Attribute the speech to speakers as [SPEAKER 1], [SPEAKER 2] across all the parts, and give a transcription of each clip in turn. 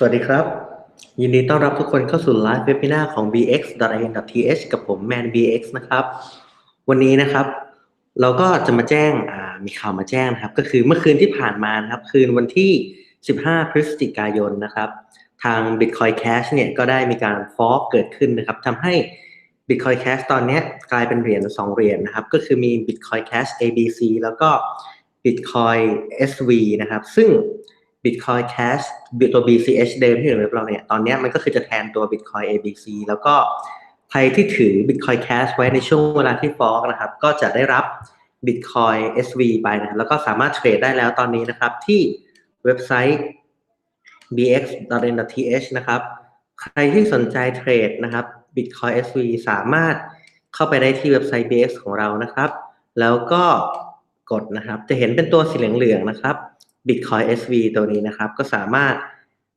[SPEAKER 1] สวัสดีครับ ยินดีต้อนรับทุกคนเข้าสู่ไลฟ์เว็บ i นาของ bx.in.th กับผม man bx นะครับ วันนี้นะครับ เราก็จะมาแจ้งมีข่าวมาแจ้งนะครับ ก็คือเมื่อคืนที่ผ่านมานะครับ คืนวันที่ 15 พฤศจิกายนนะครับ ทาง Bitcoin Cash เนี่ยก็ได้มีการฟอกเกิดขึ้นนะครับทำให้ Bitcoin Cash ตอนนี้กลายเป็นเหรียญ2เหรียญนะครับ ก็คือมี Bitcoin Cash ABC แล้วก็ Bitcoin SV นะครับ ซึ่ง Bitcoin Cash ตัว BCH เดิมที่อยู่ในเว็บเราเนี่ย ตอนนี้มันก็คือจะแทนตัว Bitcoin ABC แล้วก็ใครที่ถือ Bitcoin Cash ไว้ในช่วงเวลาที่ฟอกนะครับ ก็จะได้รับ Bitcoin SV ไปนะแล้วก็สามารถเทรดได้แล้วตอนนี้นะครับ ที่เว็บไซต์ bx.n.th นะครับ ใครที่สนใจเทรดนะครับ Bitcoin SV สามารถเข้าไปได้ที่เว็บไซต์ bx ของเรานะครับ แล้วก็กดนะครับ จะเห็นเป็นตัวสีเหลืองๆนะครับ Bitcoin SV ตัวนี้นะครับ ก็สามารถ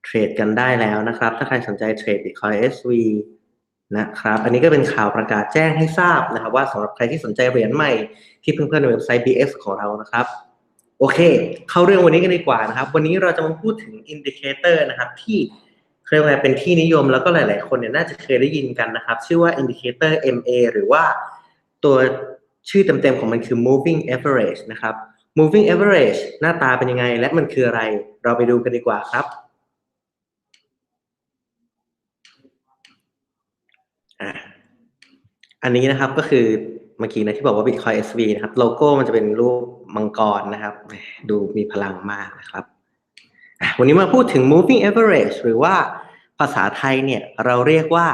[SPEAKER 1] เทรดกันได้แล้วนะครับ ถ้าใครสนใจเทรด Bitcoin SV นะครับ อันนี้ก็เป็นข่าวประกาศแจ้งให้ทราบนะครับ ว่าสำหรับใครที่สนใจเหรียญใหม่ที่เพื่อนๆในเว็บไซต์ BX ของเรานะครับ โอเค เข้าเรื่องวันนี้กันดีกว่านะครับ วันนี้เราจะมาพูดถึงอินดิเคเตอร์นะครับ ที่เรียกว่าเป็นที่นิยมแล้วก็หลาย ๆ คนเนี่ยน่าจะเคยได้ยินกันนะครับ ชื่อว่าอินดิเคเตอร์ MA หรือว่าตัวชื่อเต็ม ๆ ของมันคือ moving average นะครับ moving average หน้าตาเป็นยังไง และมันคืออะไร เราไปดูกันดีกว่าครับอันนี้นะครับก็คือเมื่อกี้นะที่บอกว่า Bitcoin SV นะครับ โลโก้มันจะเป็นรูปมังกรนะครับ ดูมีพลังมากนะครับ วันนี้มาพูดถึง moving average หรือว่าภาษาไทยเนี่ยเราเรียกว่า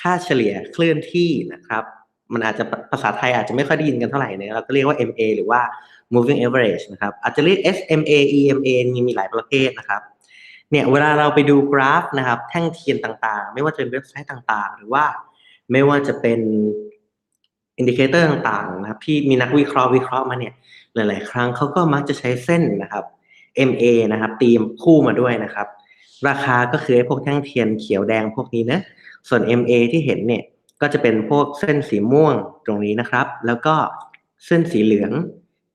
[SPEAKER 1] ค่าเฉลี่ยเคลื่อนที่นะครับ มันอาจจะภาษาไทยอาจจะไม่ค่อยได้ยินกันเท่าไหร่เนี่ยเราก็เรียกว่า MA หรือว่า moving average นะครับอาจจะเรียก SMA EMA มีมีหลายประเภทนะครับเนี่ยเวลาเราไปดูกราฟนะครับแท่งเทียนต่างๆ ไม่ว่าจะเป็นเว็บไซต์ต่างๆ หรือว่าไม่ว่าจะเป็นอินดิเคเตอร์ต่างๆนะครับที่มีนักวิเคราะห์วิเคราะห์มาเนี่ยหลายๆ ครั้งเขาก็มักจะใช้เส้นนะครับ MA นะครับตีมคู่มาด้วยนะครับ ราคาก็คือไอ้พวกแท่งเทียนเขียวแดงพวกนี้นะส่วน MA ที่เห็นเนี่ย ก็จะเป็นพวกเส้นสีม่วงตรงนี้นะครับ แล้วก็เส้นสีเหลือง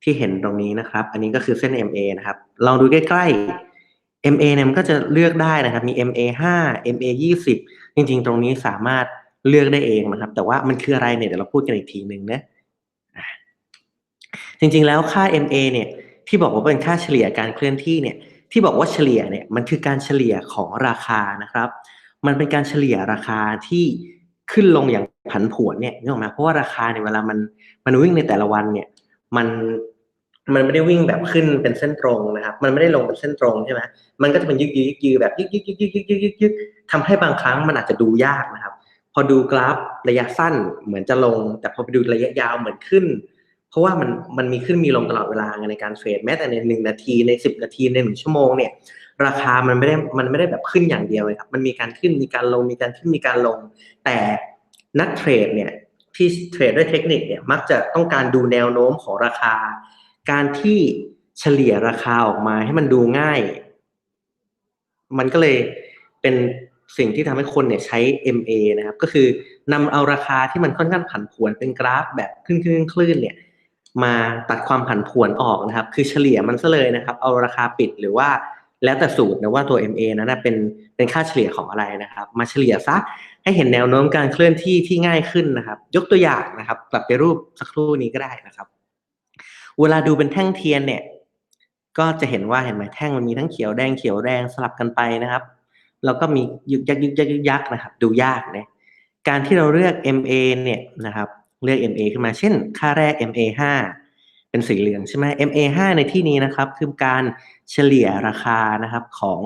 [SPEAKER 1] ที่เห็นตรงนี้นะครับ อันนี้ก็คือเส้น MA นะครับ ลองดูใกล้ๆ MA เนี่ยมันก็จะเลือกได้นะครับ มี MA 5 MA 20จริงๆ ตรงนี้สามารถเลือกได้เองนะครับ แต่ว่ามันคืออะไรเนี่ยเดี๋ยวเราพูดกันอีกทีหนึ่งนะจริงๆ แล้วค่า MA เนี่ยที่บอกว่าเป็นค่าเฉลี่ยการเคลื่อนที่เนี่ย ที่บอกว่าเฉลี่ยเนี่ยมันคือการเฉลี่ยของราคานะครับ มันเป็นการเฉลี่ยราคาที่ ขึ้นลงอย่างผันผวนเนี่ยนึกออกไหมเพราะว่าราคาเนี่ยเวลามันมันวิ่งในแต่ละวันเนี่ย มันมันไม่ได้วิ่งแบบขึ้นเป็นเส้นตรงนะครับ มันไม่ได้ลงเป็นเส้นตรงใช่ไหมมันก็จะเป็นยึกยึกยึกแบบยึกยึกยึกยึกยึกยึกยึกยึกทำให้บางครั้งมันอาจจะดูยากนะครับ พอดูกราฟระยะสั้นเหมือนจะลง แต่พอไปดูระยะยาวเหมือนขึ้น เพราะว่ามันมันมีขึ้นมีลงตลอดเวลาในการเทรดแม้แต่ในหนึ่งนาทีในสิบนาทีในหนึ่งชั่วโมงเนี่ย ราคามันไม่ได้มันไม่ได้แบบขึ้นอย่างเดียวเลยครับ มันมีการขึ้นมีการลงมีการขึ้นมีการลง แต่นักเทรดเนี่ยที่เทรดด้วยเทคนิคเนี่ยมักจะต้องการดูแนวโน้มของราคา การที่เฉลี่ยราคาออกมาให้มันดูง่าย มันก็เลยเป็นสิ่งที่ทำให้คนเนี่ยใช้ MA นะครับ ก็คือนำเอาราคาที่มันค่อนข้างผันผวนเป็นกราฟแบบขึ้นขึ้นคลื่นเนี่ย มาตัดความผันผวนออกนะครับ คือเฉลี่ยมันซะเลยนะครับ เอาราคาปิดหรือว่า แล้วแต่สูตรนะว่าตัว MA นั้นเป็นเป็นค่าเฉลี่ยของอะไรนะครับ มาเฉลี่ยซะให้เห็นแนวโน้มการเคลื่อนที่ที่ง่ายขึ้นนะครับ ยกตัวอย่างนะครับ กลับไปรูปสักครู่นี้ก็ได้นะครับ เวลาดูเป็นแท่งเทียนเนี่ย ก็จะเห็นว่าเห็นไหมแท่งมันมีทั้งเขียวแดงเขียวแดงสลับกันไปนะครับแล้วก็มียึกยักยึกยักยึกยักนะครับ ดูยากนะการที่เราเลือก MA เนี่ยนะครับ เลือก MA ขึ้นมา เช่น ค่าแรก MA 5 เป็นสีเหลืองใช่ไหม MA 5 ในที่นี้นะครับ คือการเฉลี่ยราคานะครับของ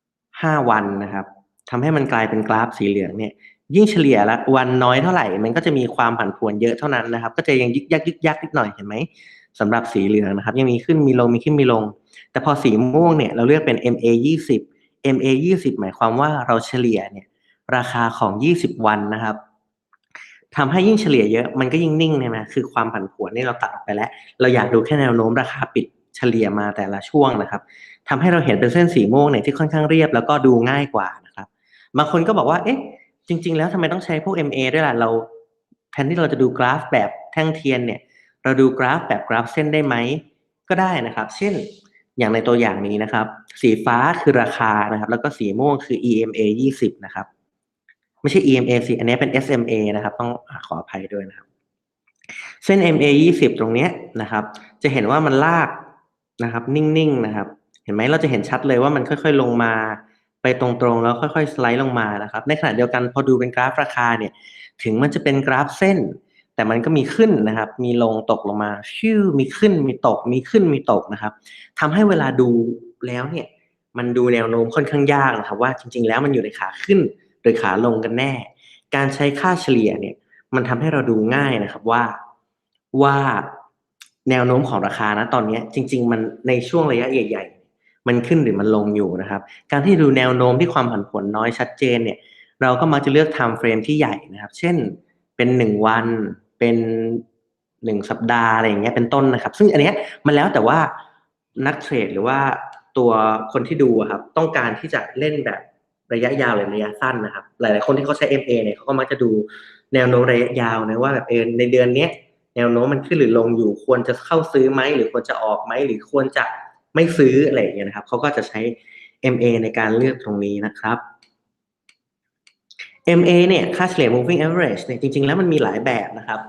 [SPEAKER 1] 5 วันนะครับทำให้มันกลายเป็นกราฟสีเหลืองเนี่ย ยิ่งเฉลี่ยละวันน้อยเท่าไหร่ มันก็จะมีความผันผวนเยอะเท่านั้นนะครับ ก็จะยังยึกยักยึกยักนิดหน่อยเห็นไหมสำหรับสีเหลืองนะครับ ยังมีขึ้นมีลงมีขึ้นมีลง แต่พอสีม่วงเนี่ยเราเลือกเป็น MA 20 MA 20หมายความว่าเราเฉลี่ยเนี่ยราคาของ 20 วันนะครับ ทำให้ยิ่งเฉลี่ยเยอะมันก็ยิ่งนิ่งใช่ไหมคือความผันผวนนี่เราตัดออกไปแล้ว เราอยากดูแค่แนวโน้มราคาปิดเฉลี่ยมาแต่ละช่วงนะครับทำให้เราเห็นเป็นเส้นสีม่วงเนี่ยที่ค่อนข้างเรียบแล้วก็ดูง่ายกว่านะครับบางคนก็บอกว่าเอ๊ะจริง ๆ แล้วทำไมต้องใช้พวก MA ด้วยล่ะเราแทนที่เราจะดูกราฟแบบแท่งเทียนเนี่ย เราดูกราฟแบบกราฟเส้นได้ไหมก็ได้นะครับ เช่นอย่างในตัวอย่างนี้นะครับ สีฟ้าคือราคานะครับ แล้วก็สีม่วงคือ EMA 20 นะครับ ไม่ใช่ EMA สิอันนี้เป็น SMA นะครับ ต้องขออภัยด้วยนะครับ เส้น MA 20 ตรงนี้นะครับ จะเห็นว่ามันลากนะครับ นิ่งๆนะครับ เห็นไหมเราจะเห็นชัดเลยว่ามันค่อยๆลงมาไปตรงๆ แล้วค่อยๆ สไลด์ลงมานะครับ ในขณะเดียวกันพอดูเป็นกราฟราคาเนี่ย ถึงมันจะเป็นกราฟเส้น แต่มันก็มีขึ้นนะครับ มีลงตกลงมา ชิวมีขึ้นมีตก มีขึ้นมีตกนะครับทำให้เวลาดูแล้วเนี่ย มันดูแนวโน้มค่อนข้างยากนะครับ ว่าจริง ๆ แล้วมันอยู่ในขาขึ้น หรือขาลงกันแน่ การใช้ค่าเฉลี่ยเนี่ยมันทำให้เราดูง่ายนะครับว่าว่าแนวโน้มของราคานะตอนนี้จริง ๆ มันในช่วงระยะใหญ่ ๆ มันขึ้นหรือมันลงอยู่นะครับ การที่ดูแนวโน้มที่ความผันผวนน้อยชัดเจนเนี่ย เราก็มักจะเลือก time frame ที่ใหญ่นะครับ เช่นเป็นหนึ่งวันเป็นหนึ่งสัปดาห์อะไรอย่างเงี้ยเป็นต้นนะครับ ซึ่งอันเนี้ยมันแล้วแต่ว่านักเทรดหรือว่าตัวคนที่ดูครับต้องการที่จะเล่นแบบ ระยะยาวหรือระยะสั้นนะครับ หลาย ๆ คนที่เขาใช้ MA เนี่ยเขาก็มักจะดูแนวโน้มระยะยาวนะว่าแบบเออในเดือนเนี้ยแนวโน้มมันขึ้นหรือลงอยู่ควรจะเข้าซื้อไหมหรือควรจะออกไหมหรือควรจะไม่ซื้ออะไรอย่างเงี้ยนะครับเขาก็จะใช้ MA ในการเลือกตรงนี้นะครับ MA เนี่ยค่าเฉลี่ย moving average เนี่ยจริง ๆ แล้วมันมีหลายแบบนะครับ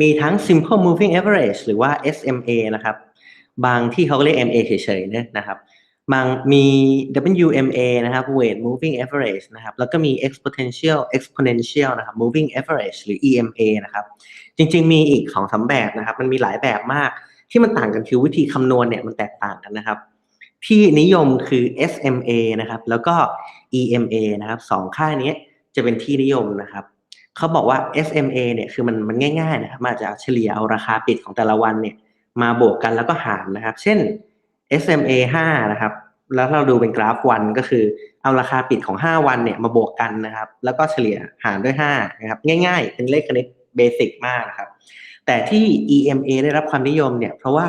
[SPEAKER 1] มีทั้ง simple moving average หรือว่า SMA นะครับ บางที่เขาก็เรียก MA เฉยๆเนี่ยนะครับ บางมี WMA นะครับ weight moving average นะครับแล้วก็มี exponential exponential นะครับ moving average หรือ EMA นะครับจริงๆ มีอีกสองสาแบบนะครับ มันมีหลายแบบมากที่มันต่างกันคือวิธีคำนวณเนี่ยมันแตกต่างกันนะครับ ที่นิยมคือ SMA นะครับแล้วก็ EMA นะครับสองค่านี้จะเป็นที่นิยมนะครับเขาบอกว่า SMA เนี่ยคือมันมันง่ายๆนะครับมาจากเฉลี่ยเอาราคาปิดของแต่ละวันเนี่ยมาบวกกันแล้วก็หารนะครับ เช่น SMA 5 นะครับ แล้วเราดูเป็นกราฟวันก็คือ เอาราคาปิดของ 5 วันเนี่ยมาบวกกันนะครับ แล้วก็เฉลี่ยหารด้วย5นะครับง่ายๆ เป็นเลขคณิตเบสิกมากนะครับ แต่ที่ EMA ได้รับความนิยมเนี่ยเพราะว่า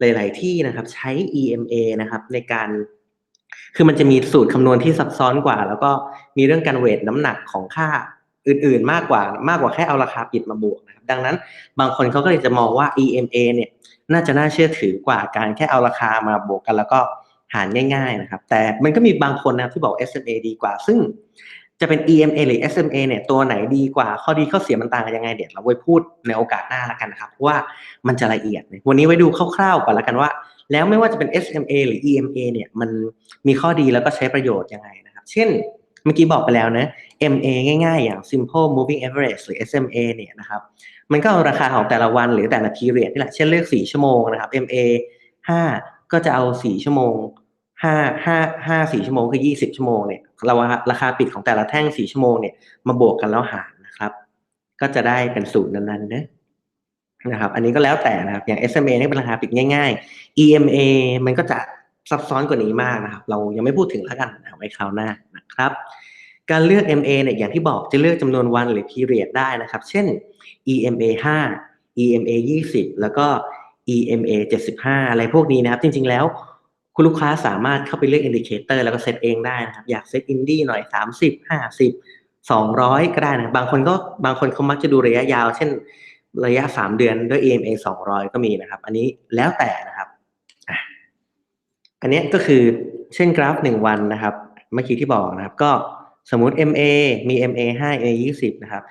[SPEAKER 1] หลาย ๆ ที่นะครับใช้ EMA นะครับในการคือมันจะมีสูตรคำนวณที่ซับซ้อนกว่า แล้วก็มีเรื่องการเวทน้ำหนักของค่าอื่น ๆ มากกว่ามากกว่าแค่เอาราคาปิดมาบวกนะครับ ดังนั้นบางคนเขาก็เลยจะมองว่า EMA เนี่ยน่าจะน่าเชื่อถือกว่าการแค่เอาราคามาบวกกัน แล้วก็ หารง่ายๆนะครับ แต่มันก็มีบางคนนะครับที่บอก SMA ดีกว่า ซึ่งจะเป็น EMA หรือ SMA เนี่ยตัวไหนดีกว่า ข้อดีข้อเสียมันต่างกันยังไงเดี๋ยวเราไว้พูดในโอกาสหน้าละกันนะครับเพราะว่ามันจะละเอียด วันนี้ไว้ดูคร่าวๆก่อนละกันว่า แล้วไม่ว่าจะเป็น SMA หรือ EMA เนี่ยมันมีข้อดีแล้วก็ใช้ประโยชน์ยังไงนะครับ เช่นเมื่อกี้บอกไปแล้วนะ MA ง่ายๆ อย่าง simple moving average หรือ SMA เนี่ยนะครับมันก็เอาราคาของแต่ละวันหรือแต่ละ period นี่แหละเช่นเลือก4ชั่วโมงนะครับ MA 5 ก็จะเอา4ชั่วโมง5 5 5 4ชั่วโมงคือ20ชั่วโมงเนี่ยเราราคาปิดของแต่ละแท่ง4ชั่วโมงเนี่ยมาบวกกันแล้วหารนะครับ ก็จะได้เป็นสูตรนั้นๆนะนะครับ อันนี้ก็แล้วแต่นะครับ อย่าง SMA นี่เป็นราคาปิดง่ายๆ EMA มันก็จะซับซ้อนกว่านี้มากนะครับ เรายังไม่พูดถึงแล้วกันไว้คราวหน้านะครับ การเลือก MA เนี่ยอย่างที่บอกจะเลือกจำนวนวันหรือ period ได้นะครับ เช่น EMA 5 EMA 20 แล้วก็ EMA 75 อะไรพวกนี้นะครับ จริง ๆ แล้ว คุณลูกค้าสามารถเข้าไปเลือกอินดิเคเตอร์แล้วก็เซตเองได้นะครับ อยากเซตอินดี้หน่อย 30 50 200 ก็ได้นะบางคนก็บางคนเขามักจะดูระยะยาว เช่น ระยะ 3 เดือนด้วย EMA 200 ก็มีนะครับ อันนี้แล้วแต่นะครับอันนี้ก็คือเช่นกราฟ 1 วันนะครับ เมื่อกี้ที่บอกนะครับ ก็สมมุติ MA มี MA 5 MA 20 นะครับ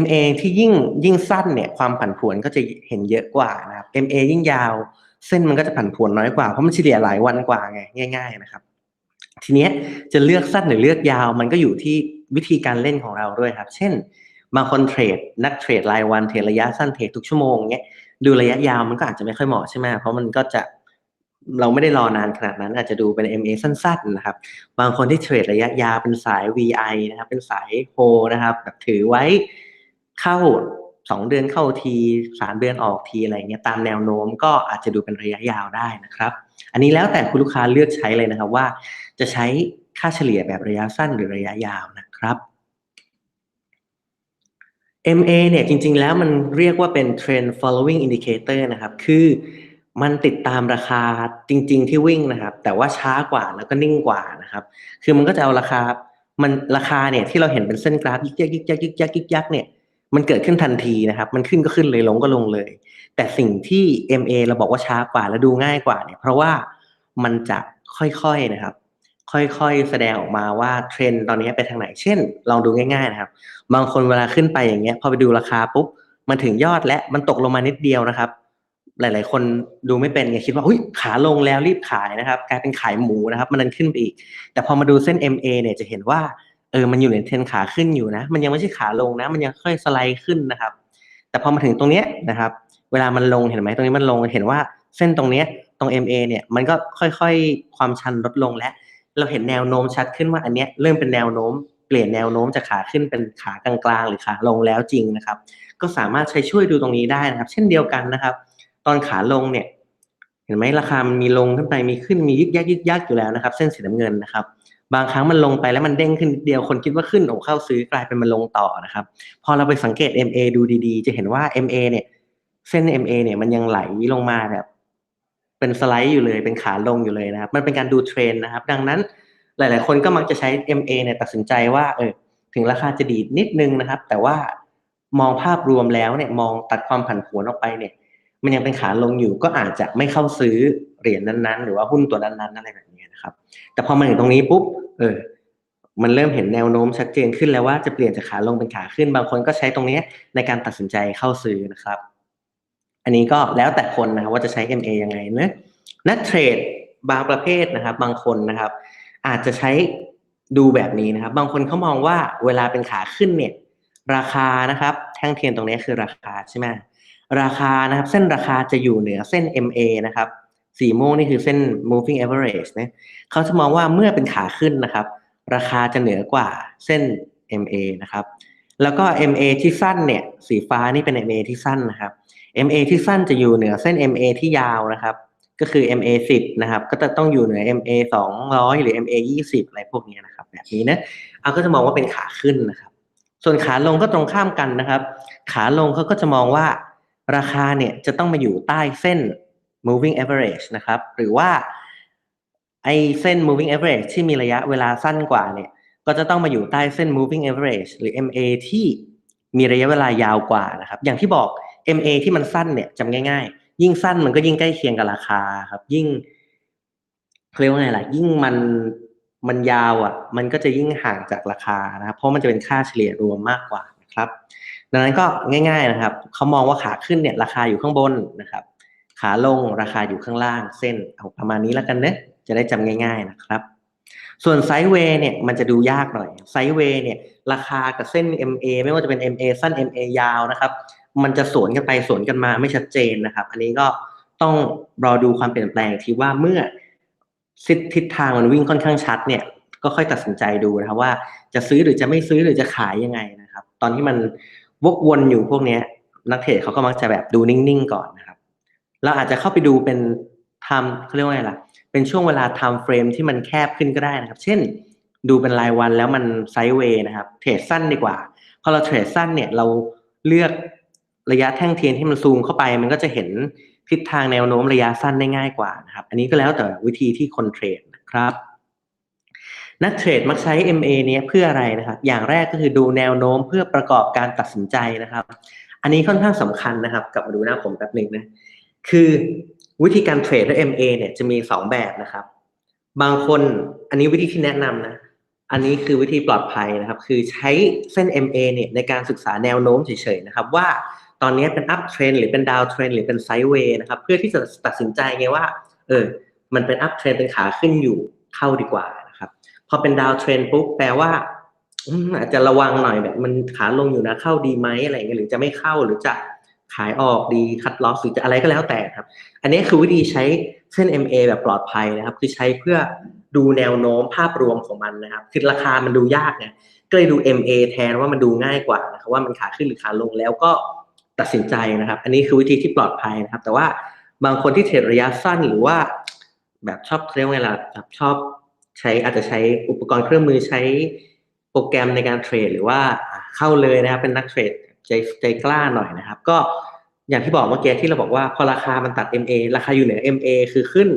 [SPEAKER 1] MA ที่ยิ่งยิ่งสั้นเนี่ยความผันผวนก็จะเห็นเยอะกว่านะครับ MA ยิ่งยาว เส้นมันก็จะผันผวนน้อยกว่าเพราะมันเฉลี่ยหลายวันกว่าไงง่าย ๆ นะครับ ทีนี้จะเลือกสั้นหรือเลือกยาว มันก็อยู่ที่วิธีการเล่นของเราด้วยครับ เช่นบางคนเทรดนักเทรดรายวันเทรดระยะสั้นเทรดทุกชั่วโมงเงี้ยดูระยะยาวมันก็อาจจะไม่ค่อยเหมาะใช่ไหมเพราะมันก็จะเราไม่ได้รอนานขนาดนั้นอาจจะดูเป็น MA สั้นๆนะครับ บางคนที่เทรดระยะยาวเป็นสาย VI นะครับ เป็นสายโฮนะครับแบบถือไว้ เข้าสองเดือนเข้าทีสามเดือนออกทีอะไรเงี้ยตามแนวโน้มก็อาจจะดูเป็นระยะยาวได้นะครับ อันนี้แล้วแต่คุณลูกค้าเลือกใช้เลยนะครับว่า จะใช้ค่าเฉลี่ยแบบระยะสั้นหรือระยะยาวนะครับ MA เนี่ยจริงๆแล้วมันเรียกว่าเป็น trend following indicator นะครับ คือมันติดตามราคาจริง ๆ ที่วิ่งนะครับ แต่ว่าช้ากว่าแล้วก็นิ่งกว่านะครับ คือมันก็จะเอาราคามันราคาเนี่ยที่เราเห็นเป็นเส้นกราฟยิกยักยิกยักยิกยักยิกยักเนี่ย มันเกิดขึ้นทันทีนะครับ มันขึ้นก็ขึ้นเลยลงก็ลงเลย แต่สิ่งที่ MA เราบอกว่าช้ากว่าและดูง่ายกว่าเนี่ย เพราะว่ามันจะค่อยๆนะครับ ค่อยๆแสดงออกมาว่าเทรนด์ตอนนี้ไปทางไหน เช่น ลองดูง่าย ๆนะครับ บางคนเวลาขึ้นไปอย่างเงี้ย พอไปดูราคาปุ๊บ มันถึงยอดและมันตกลงมานิดเดียวนะครับ หลายๆ คนดูไม่เป็นไงคิดว่าอุ้ยขาลงแล้วรีบขายนะครับ กลายเป็นขายหมูนะครับ มันนันขึ้นไปอีก แต่พอมาดูเส้น MA เนี่ยจะเห็นว่า เออมันอยู่ในเทรนขาขึ้นอยู่นะ มันยังไม่ใช่ขาลงนะ มันยังค่อยสไลด์ขึ้นนะครับ แต่พอมาถึงตรงเนี้ยนะครับ เวลามันลงเห็นไหมตรงนี้มันลงเห็นว่าเส้นตรงเนี้ยตรง MA เนี่ยมันก็ค่อยๆ ความชันลดลงและ เราเห็นแนวโน้มชัดขึ้นว่าอันเนี้ยเริ่มเป็นแนวโน้ม เปลี่ยนแนวโน้มจากขาขึ้นเป็นขากลางๆ หรือขาลงแล้วจริงนะครับ ก็สามารถใช้ช่วยดูตรงนี้ได้นะครับ เช่นเดียวกันนะครับ ตอนขาลงเนี่ย เห็นไหมราคามันมีลงขึ้นไปมีขึ้นมียึกยักยึกยักอยู่แล้วนะครับ เส้นสีน้ำเงินนะครับ บางครั้งมันลงไปแล้วมันเด้งขึ้นเดียวคนคิดว่าขึ้นโอ้เข้าซื้อกลายเป็นมันลงต่อนะครับ พอเราไปสังเกต MA ดูดีๆ จะเห็นว่า MA เนี่ย เส้น MA เนี่ยมันยังไหลลงมาแบบเป็นสไลด์อยู่เลยเป็นขาลงอยู่เลยนะครับ มันเป็นการดูเทรนด์นะครับ ดังนั้นหลาย ๆ คนก็มักจะใช้ MA เนี่ยตัดสินใจว่าเออถึงราคาจะดีดนิดนึงนะครับ แต่ว่ามองภาพรวมแล้วเนี่ยมองตัดความผันผวนออกไปเนี่ย มันยังเป็นขาลงอยู่ก็อาจจะไม่เข้าซื้อเหรียญนั้นๆ หรือว่าหุ้นตัวนั้นๆอะไรแบบนี้นะครับ แต่พอมาถึงตรงนี้ปุ๊บ เออ มันเริ่มเห็นแนวโน้มชัดเจนขึ้นแล้วว่าจะเปลี่ยนจากขาลงเป็นขาขึ้น บางคนก็ใช้ตรงนี้ในการตัดสินใจเข้าซื้อนะครับ อันนี้ก็แล้วแต่คนนะว่าจะใช้ MA ยังไงนะนักเทรดบางประเภทนะครับ บางคนนะครับ อาจจะใช้ดูแบบนี้นะครับ บางคนเขามองว่าเวลาเป็นขาขึ้นเนี่ย ราคานะครับ แท่งเทียนตรงนี้คือราคาใช่ไหมราคานะครับ เส้นราคาจะอยู่เหนือเส้น MA นะครับ สีม่วงนี่คือเส้น moving average นะเขาจะมองว่าเมื่อเป็นขาขึ้นนะครับ ราคาจะเหนือกว่าเส้น MA นะครับ แล้วก็ MA ที่สั้นเนี่ยสีฟ้านี่เป็น MA ที่สั้นนะครับ MA ที่สั้นจะอยู่เหนือเส้น MA ที่ยาวนะครับ ก็คือ MA 10นะครับ ก็จะต้องอยู่เหนือ MA 200 หรือ MA 20 อะไรพวกนี้นะครับ แบบนี้นะเอาก็จะมองว่าเป็นขาขึ้นนะครับ ส่วนขาลงก็ตรงข้ามกันนะครับ ขาลงเขาก็จะมองว่าราคาเนี่ยจะต้องมาอยู่ใต้เส้น moving average นะครับ หรือว่าไอเส้น moving average ที่มีระยะเวลาสั้นกว่าเนี่ย ก็จะต้องมาอยู่ใต้เส้น moving average หรือ MA ที่มีระยะเวลายาวกว่านะครับ อย่างที่บอก MA ที่มันสั้นเนี่ยจำง่าย ๆ ยิ่งสั้นมันก็ยิ่งใกล้เคียงกับราคาครับ ยิ่งเรียกว่าไงล่ะ ยิ่งมันมันยาวอะ มันก็จะยิ่งห่างจากราคานะครับ เพราะมันจะเป็นค่าเฉลี่ยรวมมากกว่านะครับ ดังนั้นก็ง่าย ๆนะครับ เขามองว่าขาขึ้นเนี่ยราคาอยู่ข้างบนนะครับ ขาลงราคาอยู่ข้างล่างเส้นเอาประมาณนี้แล้วกันเนะจะได้จำง่าย ๆนะครับ ส่วนไซด์เวย์เนี่ยมันจะดูยากหน่อยไซด์เวย์เนี่ยราคากับเส้น MA ไม่ว่าจะเป็น MA สั้น MA ยาวนะครับ มันจะสวนกันไปสวนกันมาไม่ชัดเจนนะครับ อันนี้ก็ต้องรอดูความเปลี่ยนแปลงที่ว่าเมื่อทิศทางมันวิ่งค่อนข้างชัดเนี่ยก็ค่อยตัดสินใจดูนะครับว่าจะซื้อหรือจะไม่ซื้อหรือจะขายยังไงนะครับ ตอนที่มันวกวนอยู่พวกนี้นักเทรดเขาก็มักจะแบบดูนิ่งๆก่อนนะครับ เราอาจจะเข้าไปดูเป็นไทม์เขาเรียกว่าไงล่ะ เป็นช่วงเวลาไทม์เฟรมที่มันแคบขึ้นก็ได้นะครับ เช่น ดูเป็นรายวันแล้วมันไซด์เวย์นะครับ เทรดสั้นดีกว่า พอเราเทรดสั้นเนี่ยเราเลือกระยะแท่งเทียนที่มันซูมเข้าไป มันก็จะเห็นทิศทางแนวโน้มระยะสั้นได้ง่ายกว่านะครับ อันนี้ก็แล้วแต่วิธีที่คนเทรดนะครับนักเทรดมักใช้ MA เนี้ยเพื่ออะไรนะครับ อย่างแรกก็คือดูแนวโน้มเพื่อประกอบการตัดสินใจนะครับ อันนี้ค่อนข้างสำคัญนะครับ กลับมาดูหน้าผมแป๊บหนึ่งนะ คือวิธีการเทรดด้วย MA เนี่ยจะมีสองแบบนะครับ บางคนอันนี้วิธีที่แนะนำนะ อันนี้คือวิธีปลอดภัยนะครับ คือใช้เส้น MA เนี่ยในการศึกษาแนวโน้มเฉยๆนะครับ ว่าตอนนี้เป็น up trend หรือเป็น down trend หรือเป็น sideways นะครับ เพื่อที่จะตัดสินใจไงว่า เออ มันเป็น up trend เป็นขาขึ้นอยู่เข้าดีกว่านะครับพอเป็น down trend ปุ๊บแปลว่าอาจจะระวังหน่อยแบบมันขาลงอยู่นะเข้าดีไหมอะไรเงี้ยหรือจะไม่เข้าหรือจะ ขายออกดีคัดลอสหรือจะอะไรก็แล้วแต่ครับ อันนี้คือวิธีใช้เส้น MA แบบปลอดภัยนะครับ คือใช้เพื่อดูแนวโน้มภาพรวมของมันนะครับ คือราคามันดูยากเนี่ยก็เลยดู MA แทนว่ามันดูง่ายกว่านะครับว่ามันขาขึ้นหรือขาลงแล้วก็ตัดสินใจนะครับ อันนี้คือวิธีที่ปลอดภัยนะครับ แต่ว่าบางคนที่เทรดระยะสั้นหรือว่า แบบชอบเรียกว่าไงล่ะแบบชอบใช้อาจจะใช้อุปกรณ์เครื่องมือใช้โปรแกรมในการเทรดหรือว่าเข้าเลยนะครับเป็นนักเทรด ใจใจกล้าหน่อยนะครับ ก็อย่างที่บอกเมื่อกี้ที่เราบอกว่าพอราคามันตัด MA ราคาอยู่เหนือ MA คือขึ้น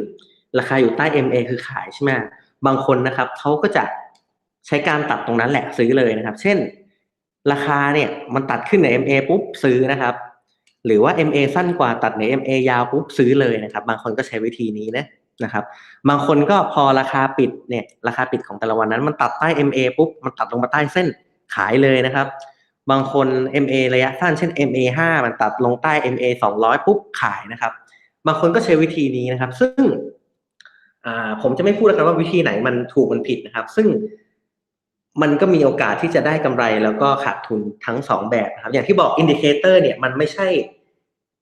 [SPEAKER 1] ราคาอยู่ใต้ MA คือขายใช่ไหมบางคนนะครับเขาก็จะใช้การตัดตรงนั้นแหละซื้อเลยนะครับ เช่น ราคาเนี่ยมันตัดขึ้นใน MA ปุ๊บซื้อนะครับ หรือว่า MA สั้นกว่าตัดใน MA ยาวปุ๊บซื้อเลยนะครับ บางคนก็ใช้วิธีนี้นะนะครับ บางคนก็พอราคาปิดเนี่ยราคาปิดของแต่ละวันนั้น มันตัดใต้ MA ปุ๊บมันตัดลงมาใต้เส้นขายเลยนะครับ บางคน MA ระยะสั้นเช่น MA 5มันตัดลงใต้ MA 200 ปุ๊บขายนะครับ บางคนก็ใช้วิธีนี้นะครับ ซึ่งผมจะไม่พูดนะครับว่าวิธีไหนมันถูกมันผิดนะครับ ซึ่งมันก็มีโอกาสที่จะได้กำไรแล้วก็ขาดทุนทั้งสองแบบนะครับ อย่างที่บอกอินดิเคเตอร์เนี่ยมันไม่ใช่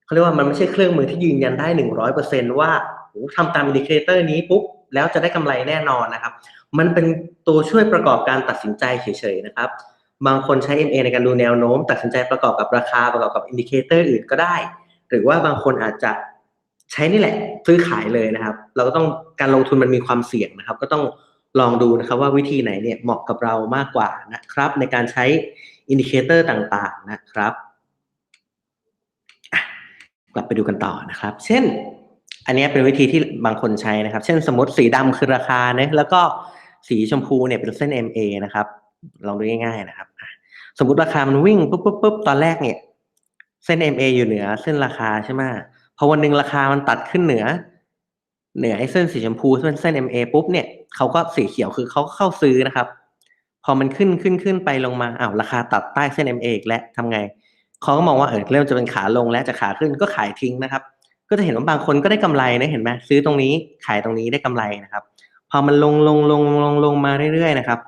[SPEAKER 1] เขาเรียกว่ามันไม่ใช่เครื่องมือที่ยืนยันได้หนึ่งร้อยเปอร์เซ็นว่าทำตามอินดิเคเตอร์นี้ปุ๊บแล้วจะได้กำไรแน่นอนนะครับ มันเป็นตัวช่วยประกอบการตัดสินใจเฉยๆนะครับ บางคนใช้ MA ในการดูแนวโน้ม ตัดสินใจประกอบกับราคาประกอบกับอินดิเคเตอร์อื่นก็ได้ หรือว่าบางคนอาจจะใช้นี่แหละซื้อขายเลยนะครับ เราก็ต้องการลงทุนมันมีความเสี่ยงนะครับ ก็ต้องลองดูนะครับว่าวิธีไหนเนี่ยเหมาะกับเรามากกว่านะครับ ในการใช้อินดิเคเตอร์ต่างๆนะครับกลับไปดูกันต่อนะครับ เช่น อันนี้เป็นวิธีที่บางคนใช้นะครับ เช่นสมมติสีดำคือราคาเนี่ยแล้วก็สีชมพูเนี่ยเป็นเส้น MA นะครับ ลองดูง่ายๆนะครับ สมมติราคามันวิ่งปุ๊บปุ๊บปุ๊บตอนแรกเนี่ย เส้น MA อยู่เหนือ เส้นราคาใช่ไหมพอวันหนึ่งราคามันตัดขึ้นเหนือ เหนือไอ้เส้นสีชมพูเป็นเส้น MA ปุ๊บเนี่ยเขาก็สีเขียวคือเขาเข้าซื้อนะครับ พอมันขึ้นขึ้นขึ้นไปลงมาอ้าวราคาตัดใต้เส้น MA อีกแล้วทำไงเขาก็มองว่าเออเริ่มจะเป็นขาลงแล้วจะขาขึ้นก็ขายทิ้งนะครับ ก็จะเห็นว่าบางคนก็ได้กำไรนะเห็นไหมซื้อตรงนี้ขายตรงนี้ได้กำไรนะครับ พอมันลงลงลงลงลงมาเรื่อยๆนะครับ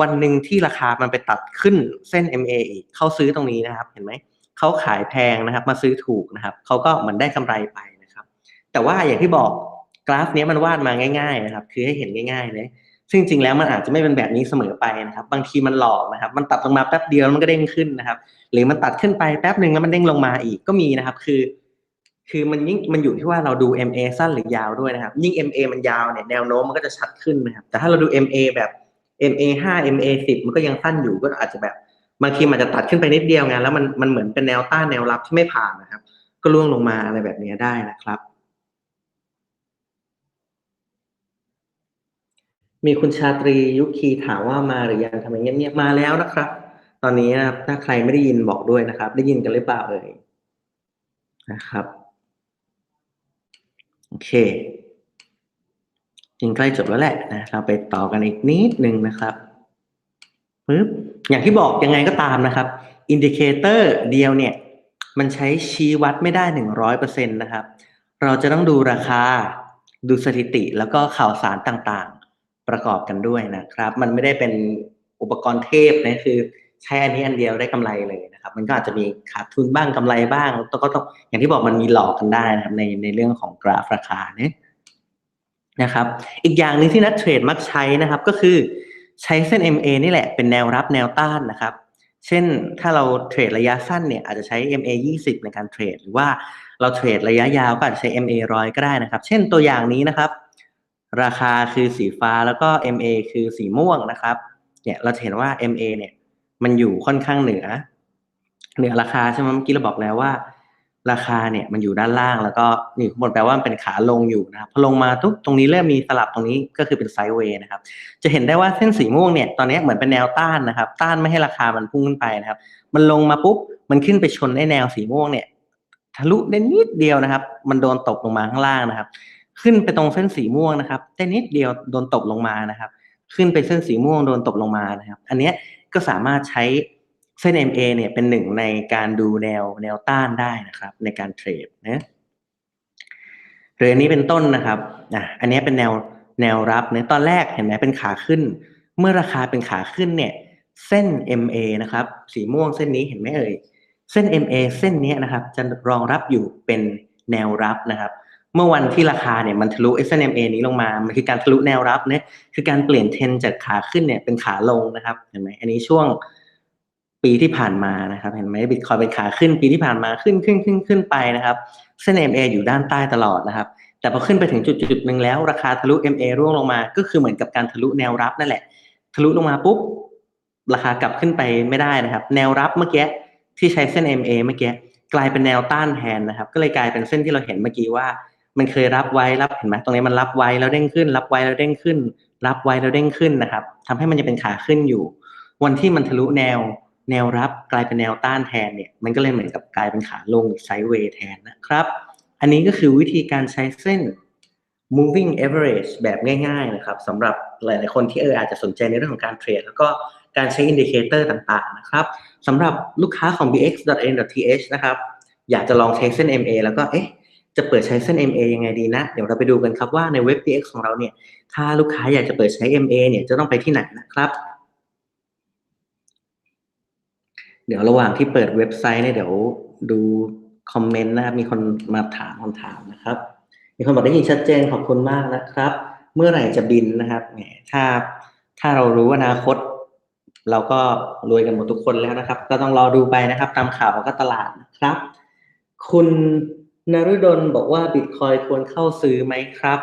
[SPEAKER 1] วันหนึ่งที่ราคามันไปตัดขึ้นเส้น MA อีกเขาซื้อตรงนี้นะครับ เห็นไหมเขาขายแพงนะครับ มาซื้อถูกนะครับเขาก็เหมือนได้กำไรไปนะครับ แต่ว่าอย่างที่บอกกราฟนี้มันวาดมาง่าย ๆ นะครับ คือให้เห็นง่ายๆเลยซึ่งจริงแล้วมันอาจจะไม่เป็นแบบนี้เสมอไปนะครับ บางทีมันหลอกนะครับ มันตัดลงมาแป๊บเดียวแล้วมันก็เด้งขึ้นนะครับ หรือมันตัดขึ้นไปแป๊บหนึ่งแล้วมันเด้งลงมาอีกก็มีนะครับ คือ คือมันยิ่งมันอยู่ที่ว่าเราดู MA สั้นหรือ ยาวด้วยนะครับ ยิ่ง MA มันยาวเนี่ยแนวโน้มมันก็จะชัดขึ้นนะครับ แต่ถ้าเราดู MA แบบ MA 5 MA 10มันก็ยังสั้นอยู่ก็อาจจะแบบบางทีมันจะตัดขึ้นไปนิดเดียวไงแล้วมันมันเหมือนเป็นแนวต้านแนวรับที่ไม่ผ่านนะครับ ก็ล่วงลงมาอะไรแบบนี้ได้นะครับ มีคุณชาตรียุคีถามว่ามาหรือยังทำไมเงียบๆมาแล้วนะครับ ตอนนี้นะถ้าใครไม่ได้ยินบอกด้วยนะครับ ได้ยินกันหรือเปล่าเอ่ยนะครับโอเค จริงใกล้จบแล้วแหละนะเราไปต่อกันอีกนิดนึงนะครับปึ๊บอย่างที่บอกยังไงก็ตามนะครับอินดิเคเตอร์เดียวเนี่ย มันใช้ชี้วัดไม่ได้หนึ่งร้อยเปอร์เซ็นตนะครับ เราจะต้องดูราคาดูสถิติแล้วก็ข่าวสารต่างๆ ประกอบกันด้วยนะครับ มันไม่ได้เป็นอุปกรณ์เทพนะคือใช้อันนี้อันเดียวได้กำไรเลยนะครับ มันก็อาจจะมีขาดทุนบ้างกำไรบ้างแล้วก็ต้องอย่างที่บอกมันมีหลอกกันได้นะครับในในเรื่องของกราฟราคาเนี่ย นะครับ อีกอย่างหนึ่งที่นักเทรดมักใช้นะครับก็คือใช้เส้น MA นี่แหละเป็นแนวรับแนวต้านนะครับ เช่นถ้าเราเทรดระยะสั้นเนี่ยอาจจะใช้ MA 20 ในการเทรด หรือว่าเราเทรดระยะยาวก็อาจจะใช้ MA ร้อยก็ได้นะครับ เช่นตัวอย่างนี้นะครับ ราคาคือสีฟ้าแล้วก็ MA คือสีม่วงนะครับ เนี่ยเราเห็นว่า MA เนี่ยมันอยู่ค่อนข้างเหนือ เหนือราคาใช่ไหมเมื่อกี้เราบอกแล้วว่า ราคาเนี่ยมันอยู่ด้านล่างแล้วก็นี่ข้างบนแปลว่ามันเป็นขาลงอยู่นะครับพอลงมาทุกตรงนี้เริ่มมีสลับตรงนี้ก็คือเป็นไซด์เวย์นะครับ จะเห็นได้ว่าเส้นสีม่วงเนี่ยตอนนี้เหมือนเป็นแนวต้านนะครับ ต้านไม่ให้ราคามันพุ่งขึ้นไปนะครับ มันลงมาปุ๊บมันขึ้นไปชนไอ้แนวสีม่วงเนี่ย ทะลุได้นิดเดียวนะครับ มันโดนตกลงมาข้างล่างนะครับ ขึ้นไปตรงเส้นสีม่วงนะครับได้นิดเดียวโดนตกลงมานะครับ ขึ้นไปเส้นสีม่วงโดนตกลงมานะครับ อันนี้ก็สามารถใช้ เส้น MA เนี่ยเป็นหนึ่งในการดูแนวแนวต้านได้นะครับ ในการเทรดนะหรืออันนี้เป็นต้นนะครับอะอันนี้เป็นแนวแนวรับเนี่ยตอนแรกเห็นไหมเป็นขาขึ้น เมื่อราคาเป็นขาขึ้นเนี่ยเส้น MA นะครับ สีม่วงเส้นนี้เห็นไหมเอ่ยเส้น MA เส้นนี้นะครับ จะรองรับอยู่เป็นแนวรับนะครับ เมื่อวันที่ราคาเนี่ยมันทะลุเส้น MA นี้ลงมา มันคือการทะลุแนวรับเนี่ยคือการเปลี่ยนเทรนจากขาขึ้นเนี่ยเป็นขาลงนะครับเห็นไหมอันนี้ช่วง ปีที่ผ่านมานะครับเห็นไหมบิตคอยเป็นขาขึ้นปีที่ผ่านมาขึ้นขึ้นขึ้นขึ้นไปนะครับเส้น MA อยู่ด้านใต้ตลอดนะครับ แต่พอขึ้นไปถึงจุดจุดหนึ่งแล้วราคาทะลุ MA ร่วงลงมา ก็คือเหมือนกับการทะลุแนวรับนั่นแหละ ทะลุลงมาปุ๊บราคากลับขึ้นไปไม่ได้นะครับ แนวรับเมื่อกี้ที่ใช้เส้น MA เมื่อกี้กลายเป็นแนวต้านแทนนะครับ ก็เลยกลายเป็นเส้นที่เราเห็นเมื่อกี้ว่า มันเคยรับไว้รับเห็นไหมตรงนี้มันรับไว้แล้วเด้งขึ้น รับไว้แล้วเด้งขึ้น รับไว้แล้วเด้งขึ้นนะครับทำให้มันจะเป็นขาขึ้นอยู่ วันที่มันทะลุแนว แนวรับกลายเป็นแนวต้านแทนเนี่ยมันก็เลยเหมือนกับกลายเป็นขาลงไซด์เวย์แทนนะครับ อันนี้ก็คือวิธีการใช้เส้น moving average แบบง่ายๆนะครับสำหรับหลายๆคนที่เอออาจจะสนใจในเรื่องของการเทรดแล้วก็การใช้อินดิเคเตอร์ต่างๆนะครับสำหรับลูกค้าของ bx.n.th นะครับ อยากจะลองใช้เส้น MA แล้วก็เอ๊ะจะเปิดใช้เส้น MA ยังไงดีนะ เดี๋ยวเราไปดูกันครับว่าในเว็บ bx ของเราเนี่ย ถ้าลูกค้าอยากจะเปิดใช้ MA เนี่ยจะต้องไปที่ไหนนะครับ เดี๋ยวระหว่างที่เปิดเว็บไซต์เนี่ยเดี๋ยวดูคอมเมนต์นะครับ มีคนมาถามคำถามนะครับ มีคนบอกได้ยินชัดเจนขอบคุณมากนะครับ เมื่อไหร่จะบินนะครับแหมถ้าถ้าเรารู้อนาคต เราก็รวยกันหมดทุกคนแล้วนะครับ ก็ต้องรอดูไปนะครับ ตามข่าวก็ตลาดนะครับ คุณนรุดลบอกว่าบิตคอยควรเข้าซื้อไหมครับ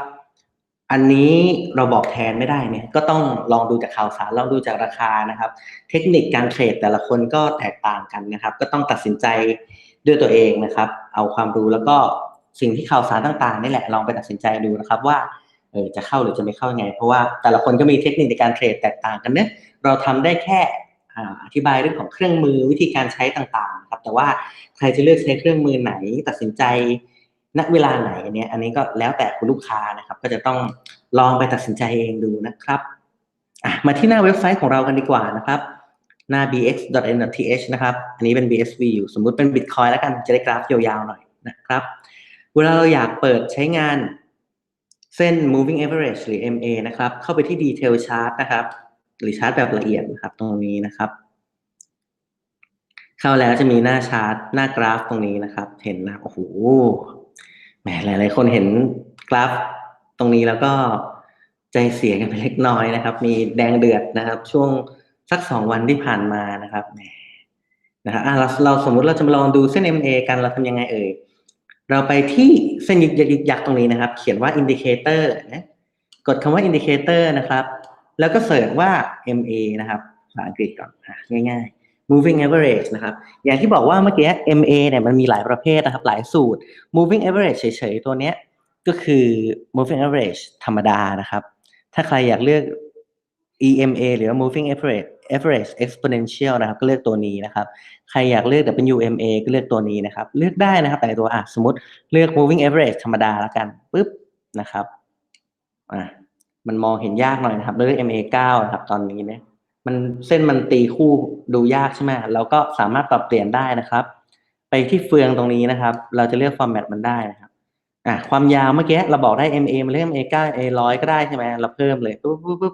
[SPEAKER 1] อันนี้เราบอกแทนไม่ได้เนี่ยก็ต้องลองดูจากข่าวสารลองดูจากราคานะครับ เทคนิคการเทรดแต่ละคนก็แตกต่างกันนะครับ ก็ต้องตัดสินใจด้วยตัวเองนะครับ เอาความรู้แล้วก็สิ่งที่ข่าวสารต่างๆนี่แหละลองไปตัดสินใจดูนะครับว่าเออจะเข้าหรือจะไม่เข้ายังไง เพราะว่าแต่ละคนก็มีเทคนิคในการเทรดแตกต่างกันเนะเราทำได้แค่อธิบายเรื่องของเครื่องมือวิธีการใช้ต่างๆครับแต่ว่าใครจะเลือกใช้เครื่องมือไหนตัดสินใจ ณเวลาไหนเนี่ยอันนี้ก็แล้วแต่คุณลูกค้านะครับ ก็จะต้องลองไปตัดสินใจเองดูนะครับมาที่หน้าเว็บไซต์ของเรากันดีกว่านะครับหน้า bx.n.th นะครับ อันนี้เป็น BSV อยู่สมมุติเป็น Bitcoin แล้วกันจะได้กราฟยาวๆหน่อยนะครับ เวลาเราอยากเปิดใช้งานเส้น moving average หรือ MA นะครับ เข้าไปที่ detail chart นะครับ หรือชาร์ตแบบละเอียดนะครับ ตรงนี้นะครับ เข้าแล้วจะมีหน้าชาร์ตหน้ากราฟตรงนี้นะครับ เห็นนะโอ้โห มหลาย ๆ คนเห็นกราฟตรงนี้แล้วก็ใจเสียกันไปเล็กน้อยนะครับ มีแดงเดือดนะครับ ช่วงสักสองวันที่ผ่านมานะครับแหมนะครับเราเราสมมุติเราจะมาลองดูเส้น MA กันเราทำยังไงเอ่ยเราไปที่เส้นยึกยักยึกยักตรงนี้นะครับ เขียนว่า indicator นะกดคำว่า indicator นะครับ แล้วก็เสิร์ชว่า MA นะครับภาษาอังกฤษก่อนง่ายๆ moving average นะครับ อย่างที่บอกว่าเมื่อกี้ MA เนี่ยมันมีหลายประเภทนะครับ หลายสูตร moving average เฉยๆ ตัวเนี้ยก็คือ moving average ธรรมดานะครับ ถ้าใครอยากเลือก EMA หรือ moving average average exponential นะครับก็เลือกตัวนี้นะครับ ใครอยากเลือก WMA ก็เลือกตัวนี้นะครับ เลือกได้นะครับ แต่ตัวอะสมมติเลือก moving average ธรรมดาแล้วกันปุ๊บนะครับอะมันมองเห็นยากหน่อยนะครับ เลือก MA 9นะครับตอนนี้เนี่ย มันเส้นมันตีคู่ดูยากใช่ไหมเราก็สามารถปรับเปลี่ยนได้นะครับ ไปที่เฟืองตรงนี้นะครับ เราจะเลือก format มันได้นะครับอะความยาวเมื่อกี้เราบอกได้ MA มันเลือก MA 9 A 100ก็ได้ใช่ไหมเราเพิ่มเลยปุ๊บปุ๊บปุ๊บ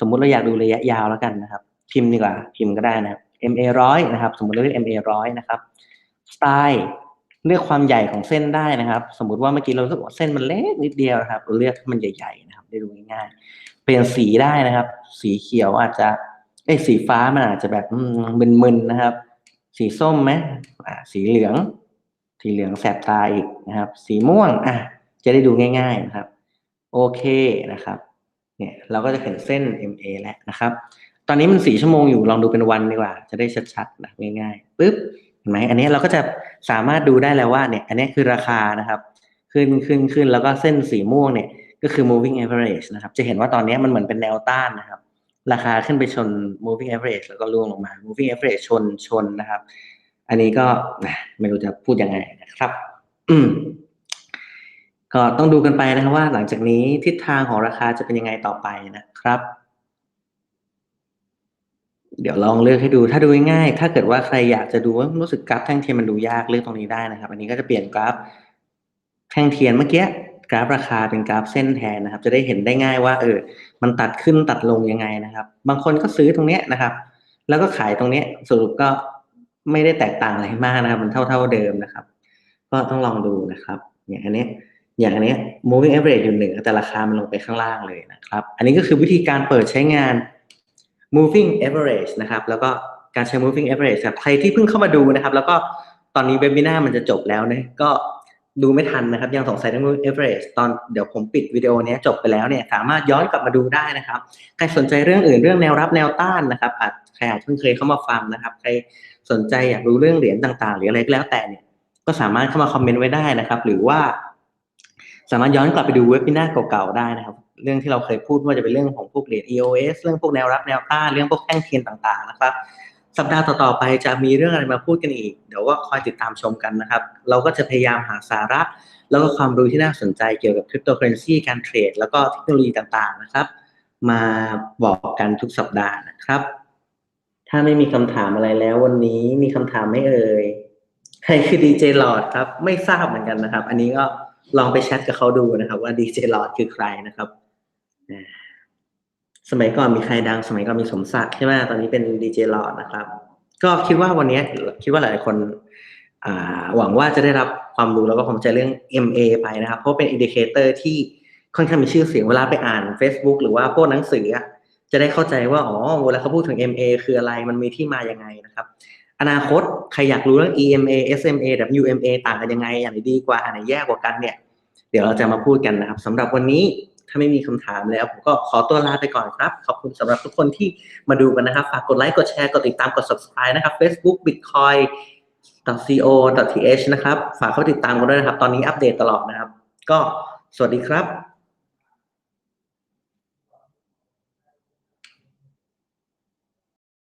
[SPEAKER 1] สมมุติเราอยากดูระยะยาวแล้วกันนะครับ พิมพ์ดีกว่าพิมพ์ก็ได้นะครับ MA ร้อยนะครับ สมมติเลือก MA ร้อยนะครับสไตล์เลือกความใหญ่ของเส้นได้นะครับ สมมุติว่าเมื่อกี้เราเลือกว่าเส้นมันเล็กนิดเดียวนะครับเราเลือกให้มันใหญ่ๆนะครับ ได้ดูง่ายๆเปลี่ยนสีได้นะครับ สีเขียวอาจจะ เอ้สีฟ้ามันอาจจะแบบมึนๆนะครับ สีส้มไหมอ่าสีเหลือง สีเหลืองแสบตาอีกนะครับ สีม่วงอะจะได้ดูง่ายๆนะครับ โอเคนะครับ เนี่ยเราก็จะเห็นเส้น MA แล้วนะครับ ตอนนี้มันสี่ชั่วโมงอยู่ลองดูเป็นวันดีกว่า จะได้ชัดๆนะง่ายๆปุ๊บเห็นไหมอันนี้เราก็จะสามารถดูได้แล้วว่าเนี่ย อันนี้คือราคานะครับ ขึ้นขึ้นขึ้นแล้วก็เส้นสีม่วงเนี่ยก็คือ moving average นะครับ จะเห็นว่าตอนนี้มันเหมือนเป็นแนวต้านนะครับ ราคาขึ้นไปชน moving average แล้วก็ล่วงลงมา moving average ชนชนนะครับ อันนี้ก็ไม่รู้จะพูดยังไงนะครับ ก็ต้องดูกันไปนะครับว่าหลังจากนี้ทิศทางของราคาจะเป็นยังไงต่อไปนะครับ เดี๋ยวลองเลือกให้ดู ถ้าดูง่าย ถ้าเกิดว่าใครอยากจะดูว่ารู้สึกกราฟแท่งเทียนมันดูยากเลือกตรงนี้ได้นะครับ อันนี้ก็จะเปลี่ยนกราฟแท่งเทียนเมื่อกี้ กราฟราคาเป็นกราฟเส้นแทนนะครับ จะได้เห็นได้ง่ายว่าเออมันตัดขึ้นตัดลงยังไงนะครับ บางคนก็ซื้อตรงเนี้ยนะครับ แล้วก็ขายตรงเนี้ยสรุปก็ไม่ได้แตกต่างอะไรมากนะครับ มันเท่าเท่าเดิมนะครับ ก็ต้องลองดูนะครับ อย่างอันเนี้ยอย่างอันนี้ moving average อยู่หนือแต่ราคามันลงไปข้างล่างเลยนะครับ อันนี้ก็คือวิธีการเปิดใช้งาน moving average นะครับ แล้วก็การใช้ moving average ครับใครที่เพิ่งเข้ามาดูนะครับ แล้วก็ตอนนี้เว็บ i นามันจะจบแล้วเนี่ยก็ ดูไม่ทันนะครับ ยังสงสัยเรื่อง moving average ตอนเดี๋ยวผมปิดวิดีโอนี้จบไปแล้วเนี่ยสามารถย้อนกลับมาดูได้นะครับ ใครสนใจเรื่องอื่นเรื่องแนวรับแนวต้านนะครับอาจใครอาจเพิ่งเคยเข้ามาฟังนะครับ ใครสนใจอยากรู้เรื่องเหรียญต่างๆ หรืออะไรก็แล้วแต่เนี่ยก็สามารถเข้ามาคอมเมนต์ไว้ได้นะครับ หรือว่า สามารถย้อนกลับไปดูเว็บ i นาเก่าๆได้นะครับ เรื่องที่เราเคยพูดว่าจะเป็นเรื่องของพวกเหรียญ EOS เรื่องพวกแนวรับแนวต้านเรื่องพวกแท่งเทียนต่างๆนะครับ สัปดาห์ต่อๆไปจะมีเรื่องอะไรมาพูดกันอีก เดี๋ยวก็คอยติดตามชมกันนะครับ เราก็จะพยายามหาสาระ แล้วก็ความรู้ที่น่าสนใจเกี่ยวกับคริปโตเคอเรนซีการเทรด แล้วก็เทคโนโลยีต่างๆนะครับ มาบอกกันทุกสัปดาห์นะครับ ถ้าไม่มีคำถามอะไรแล้ววันนี้มีคำถามไม่เอ่ยใครคือดีเจหลอดครับ ไม่ทราบเหมือนกันนะครับ อันนี้ก็ลองไปแชทกับเขาดูนะครับ ว่าดีเจหลอดคือใครนะครับอ่า มัยก่อนมีใครดัง สมัยก่อนมีสมศักดิ์ใช่ไหมตอนนี้เป็นดีเจหลอดนะครับ ก็คิดว่าวันนี้คิดว่าหลายคนหวังว่าจะได้รับความรู้แล้วก็ความเข้าใจเรื่อง MA ไปนะครับ เพราะเป็นอินดิเคเตอร์ที่ค่อนข้างมีชื่อเสียงเวลาไปอ่าน Facebook หรือว่าพวกหนังสือจะได้เข้าใจว่าอ๋อเวลาเขาพูดถึง MA คืออะไรมันมีที่มายังไงนะครับ อนาคตใครอยากรู้เรื่อง EMA SMA WMA ต่างกันยังไงอย่างไหนดีกว่าอันไหนแย่กว่ากันเนี่ย เดี๋ยวเราจะมาพูดกันนะครับสำหรับวันนี้ ถ้าไม่มีคำถามแล้ว ผมก็ขอตัวลาไปก่อนครับ ขอบคุณสำหรับทุกคนที่มาดูกันนะครับ ฝากกดไลค์ กดแชร์ กดติดตาม กด subscribe นะครับ Facebook Bitcoin co th นะครับ ฝากเข้าติดตามกันด้วยนะครับ ตอนนี้อัปเดตตลอดนะครับ ก็สวัสดีครับ